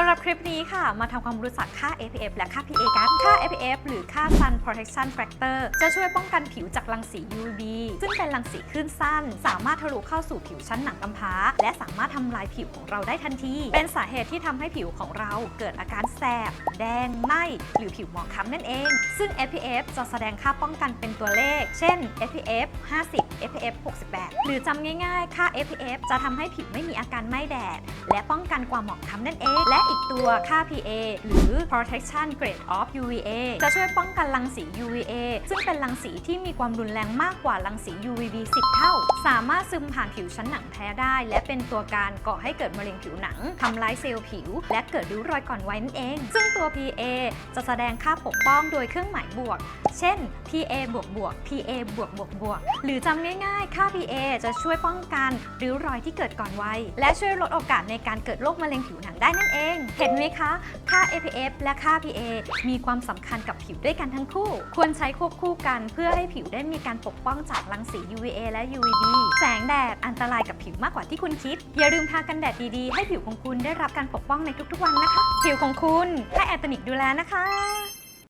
สำหรับคลิปนี้ค่ะ มาทำความรู้จักค่า SPF และค่า PA กัน ค่า SPF หรือค่า Sun Protection Factor จะช่วยป้องกันผิวจากรังสี UV ซึ่งเป็นรังสีคลื่นสั้น สามารถทะลุเข้าสู่ผิวชั้นหนังกำพร้า และสามารถทำลายผิวของเราได้ทันที เป็นสาเหตุที่ทำให้ผิวของเราเกิดอาการแสบ แดง ไหมหรือผิวหมองคล้ำนั่นเอง ซึ่ง SPF จะแสดงค่าป้องกันเป็นตัวเลข เช่น SPF 50 SPF 68 หรือจำง่ายๆ ค่า SPF จะทำให้ผิวไม่มีอาการไหม้แดด และป้องกันความหมองคล้ำนั่นเอง และอีกตัวค่า PA หรือ protection grade of UVA จะช่วยป้องกันรังสี UVA ซึ่งเป็นรังสีที่มีความรุนแรงมากกว่ารังสี UVB 10 เท่า สามารถซึมผ่านผิวชั้นหนังแท้ได้ และเป็นตัวการก่อให้เกิดมะเร็งผิวหนังทำลายเซลล์ผิว และเกิดริ้วรอยก่อนวัยนั่นเอง ซึ่งตัว PA จะแสดงค่าปกป้องโดยเครื่องหมายบวก เช่น PA บวกบวก PA บวกบวกบวกหรือจำง่ายๆ ค่า PA จะช่วยป้องกันริ้วรอยที่เกิดก่อนวัย และช่วยลดโอกาสในการเกิดโรคมะเร็งผิวหนังได้นั่นเอง เห็นไหมคะ ค่า APF และค่า PA มีความสำคัญกับผิวด้วยกันทั้งคู่ ควรใช้ควบคู่กันเพื่อให้ผิวได้มีการปกป้องจากรังสี UVA และ UVB แสงแดดอันตรายกับผิวมากกว่าที่คุณคิด อย่าลืมทากันแดดดีๆ ให้ผิวของคุณได้รับการปกป้องในทุกๆวันนะคะ ผิวของคุณให้แอนโทนิกดูแลนะคะ